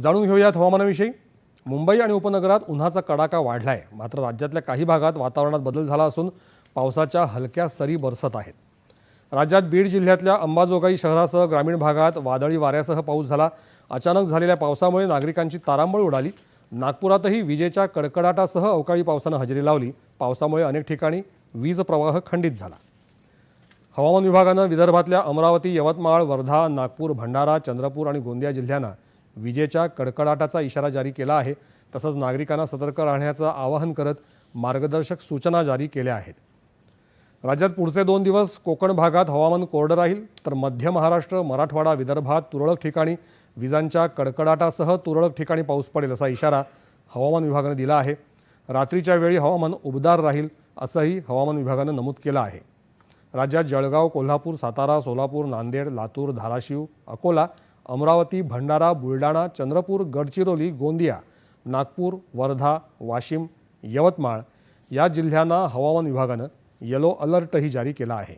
जाणून घेऊयात हवामानाविषयी. मुंबई आणि उपनगरात उन्हाचा कडाका वाढला आहे मात्र राज्यातल्या काही भागात वातावरणात बदल झाला असून पावसाच्या हलक्या सरी बरसत आहेत. राज्यात बीड जिल्ह्यातल्या अंबाजोगाई शहरासह ग्रामीण भागात वादळी वाऱ्यासह पाऊस झाला. अचानक झालेल्या पावसामुळे नागरिकांची तारांबळ उडाली. नागपुरातही विजेच्या कडकडाटासह अवकाळी पावसानं हजेरी लावली. पावसामुळे अनेक ठिकाणी वीज प्रवाह खंडित झाला. हवामान विभागानं विदर्भातल्या अमरावती यवतमाळ वर्धा नागपूर भंडारा चंद्रपूर आणि गोंदिया जिल्ह्यांना विजेच्या कडकडाटाचा इशारा जारी केला आहे. तसंच नागरिकांना सतर्क राहण्याचं आवाहन करत मार्गदर्शक सूचना जारी केल्या आहेत. राज्यात पुढचे दोन दिवस कोकण भागात हवामान कोरडं राहील तर मध्य महाराष्ट्र मराठवाडा विदर्भात तुरळक ठिकाणी विजांच्या कडकडाटासह तुरळक ठिकाणी पाऊस पडेल असा इशारा हवामान विभागानं दिला आहे. रात्रीच्या वेळी हवामान उबदार राहील असंही हवामान विभागानं नमूद केलं आहे. राज्यात जळगाव कोल्हापूर सातारा सोलापूर नांदेड लातूर धाराशिव अकोला अमरावती भंडारा बुलढाणा चंद्रपूर गडचिरोली गोंदिया नागपूर वर्धा वाशिम यवतमाळ या जिल्ह्यांना हवामान विभागानं येलो अलर्टही जारी केला आहे.